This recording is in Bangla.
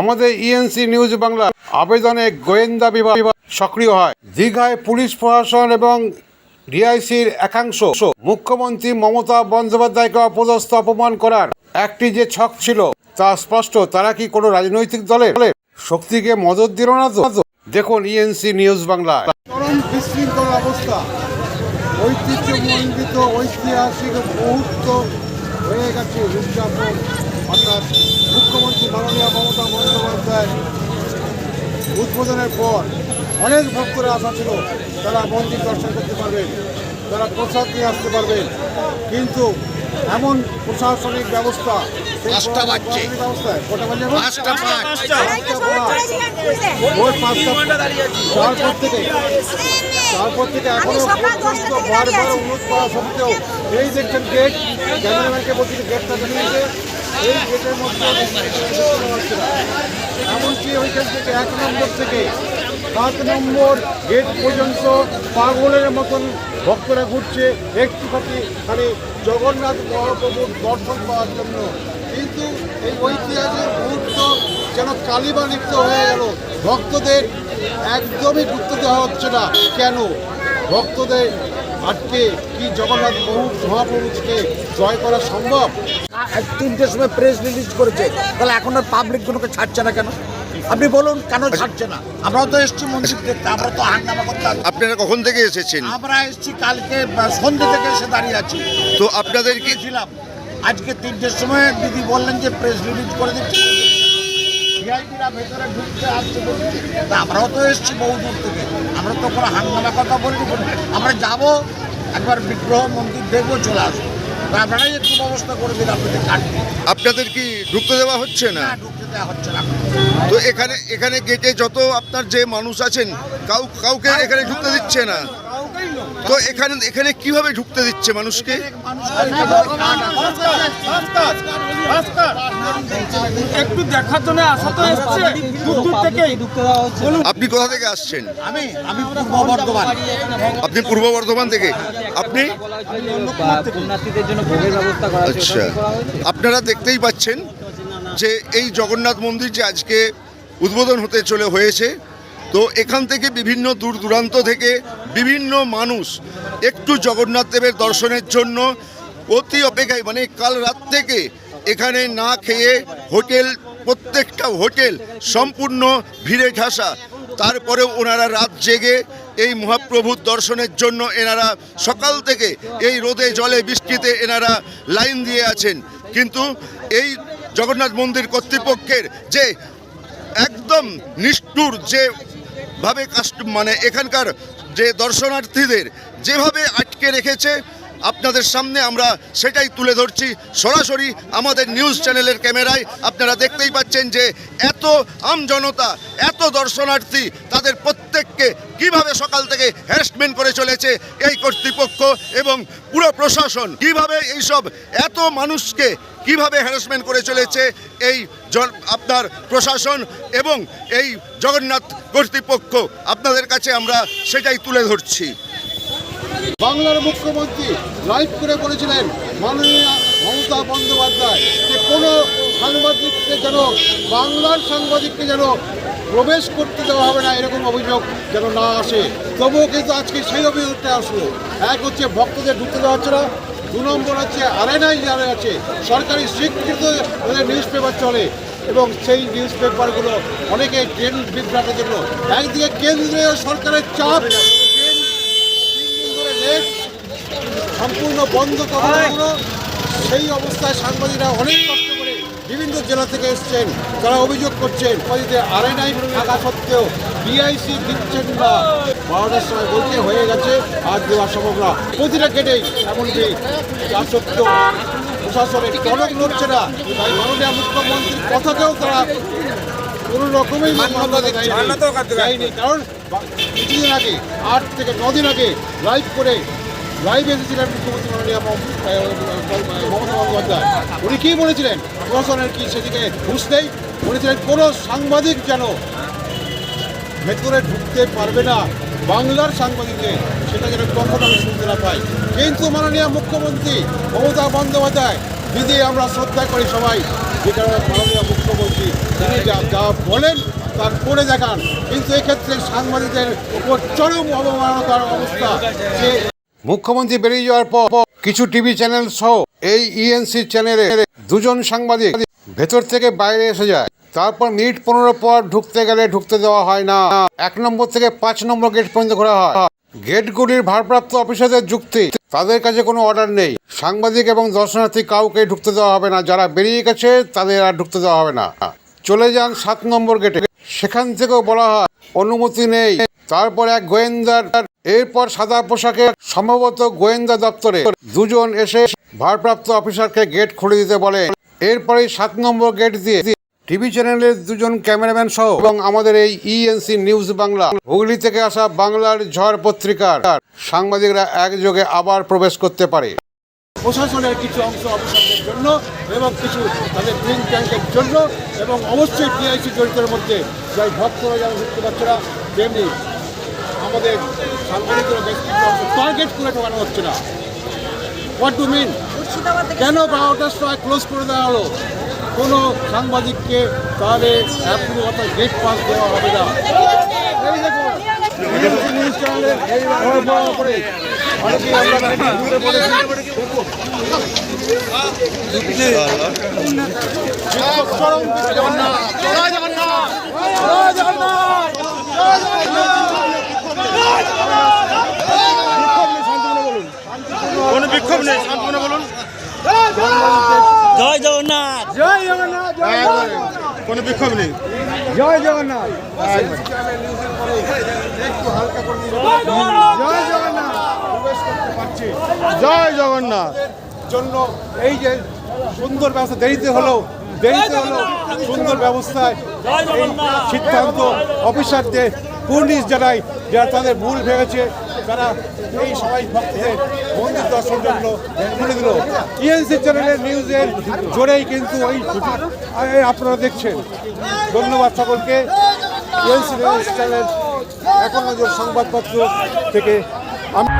আমাদের ইএনসি নিউজ বাংলা আবেদনে গোয়েন্দা বিভাগ সক্রিয় হয়। দীঘায় পুলিশ প্রশাসন এবং ডিআইসির একাংশ মুখ্যমন্ত্রী মমতা বন্দ্যোপাধ্যায়কে অপদস্থ অপমান করার একটি যে ছক ছিল তা স্পষ্ট। তারা কি কোনো রাজনৈতিক দলের শক্তিকে মদত দিল না তো? দেখুন ইএনসি নিউজ বাংলা। অবস্থা। ঐতিহ্যমণ্ডিত, ঐতিহাসিক মুহূর্ত হয়ে গেছে উদযাপন। অর্থাৎ মুখ্যমন্ত্রী মাননীয় মমতা বন্দ্যোপাধ্যায় উদ্বোধনের পর অনেক ভক্তরা আশা ছিল। তারা মন্দির দর্শন করতে পারবেন তারা প্রসাদ নিয়ে আসতে পারবেন কিন্তু এমন প্রশাসনিক ব্যবস্থা পাঁচটা বাজছে। ভোর পাঁচটা। তারপর থেকে তারপর থেকে এখনও পর্যন্ত বারবার অনুরোধ করা সত্ত্বেও এই দেখছেন গেট ক্যামেরাম্যানকে বলছি গেটটা দাঁড়িয়েছে এমনকি ওইখান থেকে এক নম্বর থেকে সাত নম্বর গেট পর্যন্ত পাগলের মতন ভক্তরা ঘুরছে। একটুখানি খালি জগন্নাথ মহাপ্রভুর দর্শন পাওয়ার জন্য। কিন্তু এই ঐতিহাসিক মুহূর্ত যেন কালিমা লিপ্ত হয়ে গেল। ভক্তদের একদমই ঢুকতে দেওয়া হচ্ছে না। কেন? ভক্তদের আজকে কি জগন্নাথ প্রভু মহাপ্রভুকে জয় করা সম্ভব? তিনটের সময় প্রেস রিলিজ করেছে। তাহলে এখন আর পাবলিক গুলোকে ছাড়ছে না কেন? আপনি বলুন কেন ছাড়ছে না? আমরাও তো এসছি মন্দির দেখতে আমরা তো হাঙ্গামা করতে আসি। আপনারা কখন থেকে এসেছেন? আমরা এসছি কালকে সন্ধ্যে থেকে এসে দাঁড়িয়ে আছি। তো আপনাদের কি গিয়েছিলাম। আজকে তিনটের সময় দিদি বললেন যে প্রেস রিলিজ করে দিচ্ছি। ভিআইপিরা ভেতরে ঢুকতে আসছে বলছে। তা আমরাও তো এসছি বহু দূর থেকে। আমরা তো কোনো হাঙ্গামা কথা বলিনি। আমরা যাব একবার বিগ্রহ মন্দির দেখব চলে আসব। আপনারাই একটু ব্যবস্থা করে দিন আপনাদের কাটবে আপনাদের কি ঢুকতে দেওয়া হচ্ছে না? না ঢুকতে দেওয়া হচ্ছে না। তো এখানে এখানে গেটে যত আপনার যে মানুষ আছেন কাউ কাউকে এখানে ঢুকতে দিচ্ছে না। তো এখানে এখানে কীভাবে ঢুকতে দিচ্ছে মানুষকে? একটু দেখার জন্য আসা তো এসছে। দূর দূর থেকে। আপনি কোথা থেকে আসছেন? আমি আমি পূর্ব বর্ধমান। আপনি পূর্ব বর্ধমান থেকে? আপনি? পুণ্যার্থীদের জন্য ভোগের ব্যবস্থা করা হয়েছে আচ্ছা। আপনারা দেখতেই পাচ্ছেন যে এই জগন্নাথ মন্দির যে আজকে উদ্বোধন হতে চলে হয়েছে তো এখান থেকে বিভিন্ন দূর দূরান্ত থেকে বিভিন্ন মানুষ একটু জগন্নাথ দেবের দর্শনের জন্য অতি অপেক্ষায় মানে কাল রাত থেকে এখানে না খেয়ে হোটেল, প্রত্যেকটা হোটেল সম্পূর্ণ ভিড়ে ঠাসা। তারপরেও ওনারা রাত জেগে এই মহাপ্রভুর দর্শনের জন্য এনারা সকাল থেকে এই রোদে জলে বৃষ্টিতে এনারা লাইন দিয়ে আছেন। কিন্তু এই জগন্নাথ মন্দির কর্তৃপক্ষের যে একদম নিষ্ঠুর যে ভাবে কাস্ট মানে এখানকার যে দর্শনার্থীদের যেভাবে আটকে রেখেছে আপনাদের সামনে আমরা সেটাই তুলে ধরছি। সরাসরি আমাদের নিউজ চ্যানেলের ক্যামেরায় আপনারা দেখতেই পাচ্ছেন যে এত আমজনতা এত দর্শনার্থী তাদের প্রত্যেককে কীভাবে সকাল থেকে হ্যারাসমেন্ট করে চলেছে এই কর্তৃপক্ষ এবং পুরো প্রশাসন কীভাবে এইসব এত মানুষকে কীভাবে হ্যারাসমেন্ট করে চলেছে এই আপনার প্রশাসন এবং এই জগন্নাথ কর্তৃপক্ষ। আপনাদের কাছে আমরা সেটাই তুলে ধরছি। বাংলার মুখ্যমন্ত্রী লাইভ করে বলেছিলেন মাননীয় মমতা বন্দ্যোপাধ্যায় যে কোনো সাংবাদিককে যেন, বাংলার সাংবাদিককে যেন প্রবেশ করতে দেওয়া হবে না, এরকম অভিযোগ যেন না আসে। তবুও কিন্তু আজকে সেই অভিযোগটা আসলো। এক হচ্ছে ভক্তদের ঢুকতে দেওয়া হচ্ছে না, দু নম্বর হচ্ছে আরেনাই যারা আছে, সরকারি স্বীকৃত নিউজ পেপার চলে এবং সেই নিউজ পেপারগুলো অনেকে ট্রেন বিভ্রাটের জন্য। একদিকে কেন্দ্রীয় সরকারের চাপ ট্রেন তিন দিন ধরে লেট সম্পূর্ণ বন্ধ করা হলো সেই অবস্থায় সাংবাদিকরা অনেক কষ্ট করে বিভিন্ন জেলা থেকে এসছেন তারা অভিযোগ করছেন। সাংবাদিকদের আরএনআই থাকা সত্ত্বেও ডিআইসি দিচ্ছেন না। বারোটার সময় বলতে হয়ে গেছে আর দেওয়া সম্ভব না। প্রতিটা গেটেই এমনকি তার সত্ত্বেও প্রশাসনের টনক নড়ছে না। তাই মাননীয় মুখ্যমন্ত্রীর কথাকেও তারা কোনো রকমই মান্যতা দেয়নি। কারণ কিছুদিন আগে আট থেকে দিন আগে লাইভ করে লাইভ এসেছিলেন মুখ্যমন্ত্রী মাননীয় মমতা বন্দ্যোপাধ্যায়। উনি কী বলেছিলেন? প্রশাসনের কি সেদিকে ঘুষ নেই? বলেছিলেন, কোনো সাংবাদিক যেন ভেতরে ঢুকতে পারবে না। বাংলার সাংবাদিককে সেটা যেন কখনো আমি শুনতে না পাই। কিন্তু মাননীয় মুখ্যমন্ত্রী মমতা বন্দ্যোপাধ্যায়, দিদি, আমরা শ্রদ্ধা করি সবাই। যে কারণে মাননীয় মুখ্যমন্ত্রী, তিনি যা বলেন তার করে দেখান। কিন্তু এক্ষেত্রে সাংবাদিকদের উপর চরম অবমাননার অবস্থা। যে মুখ্যমন্ত্রী বেরিয়ে যাওয়ার পর কিছু টিভি চ্যানেল সহ এই ইএনসি চ্যানেলে দুজন সাংবাদিক ভেতর থেকে বাইরে এসে যায়। তারপর মিনিট পনেরো পর ঢুকতে গেলে ঢুকতে দেওয়া হয় না। এক নম্বর থেকে পাঁচ নম্বর গেট পর্যন্ত করা হয়। গেটগুলির ভারপ্রাপ্ত অফিসারদের যুক্তি, তাদের কাছে কোনো অর্ডার নেই। সাংবাদিক এবং দর্শনার্থী কাউকে ঢুকতে দেওয়া হবে না। যারা বেরিয়ে গেছে, তাদের আর ঢুকতে দেওয়া হবে না। চলে যান সাত নম্বর গেটে সেখান থেকেও বলা হয়, অনুমতি নেই। তারপর এক গোয়েন্দার, এরপর সাদা পোশাকে সম্ভবত গোয়েন্দা দপ্তরে দুজন এসে ভারপ্রাপ্ত অফিসারকে গেট খুলে দিতে বলে। এরপরে সাত নম্বর গেট দিয়ে টিভি চ্যানেলের দুজন ক্যামেরাম্যান সহ এবং আমাদের এই ইএনসি নিউজ বাংলা, হুগলি থেকে আসা বাংলার ঝড় পত্রিকার সাংবাদিকরা একযোগে আবার প্রবেশ করতে পারে। প্রশাসনের কিছু অংশ অফিসারদের জন্য এবং কিছু তাদের থিঙ্ক ট্যাঙ্কের জন্য এবং অবশ্যই টিআইসি জড়িতের মধ্যে যাই ভক্তরা দেখতে পাচ্ছেরা তেমনি আমাদের টার্গেট করে ঢোকানো হচ্ছে না। হোয়াট টু মিন কেন বারোটার সময় ক্লোজ করে দেওয়া হলো? কোনো সাংবাদিককে তাহলে অ্যাপ্রুভ অর্থাৎ গেট পাস দেওয়া হবে না। নিউজ চ্যানেলের এই করে অনেকেই আমরা ঘুরে পড়েছি দেখুন চরম জগন্নাথ জয় জগন্নাথ জয় জগন্নাথ কোনো বিক্ষোভ নেই শান্তনু বলুন। জয় জগন্নাথ। জয় জগন্নাথ কোনো বিক্ষোভ নেই। জয় জগন্নাথ। একটু হালকা করে দিন জয় জগন্নাথ। প্রবেশ করতে পারছি জয় জগন্নাথ। জন্য এই যে সুন্দর ব্যবস্থা দেরিতে হলো দেরিতে হলো সুন্দর ব্যবস্থায় সিদ্ধান্ত অফিসারদের পুলিশ জানাই যারা তাদের ভুল ভেবেছে তারা এই সবাই ভক্তদের মন্দির দর্শন জন্য খুলে দিল। ইএনসি চ্যানেলের নিউজের জোরেই কিন্তু ওই আপনারা দেখছেন। ধন্যবাদ সকলকে। ইএনসি নিউজ চ্যানেল এখন নজর সংবাদপত্র থেকে আমি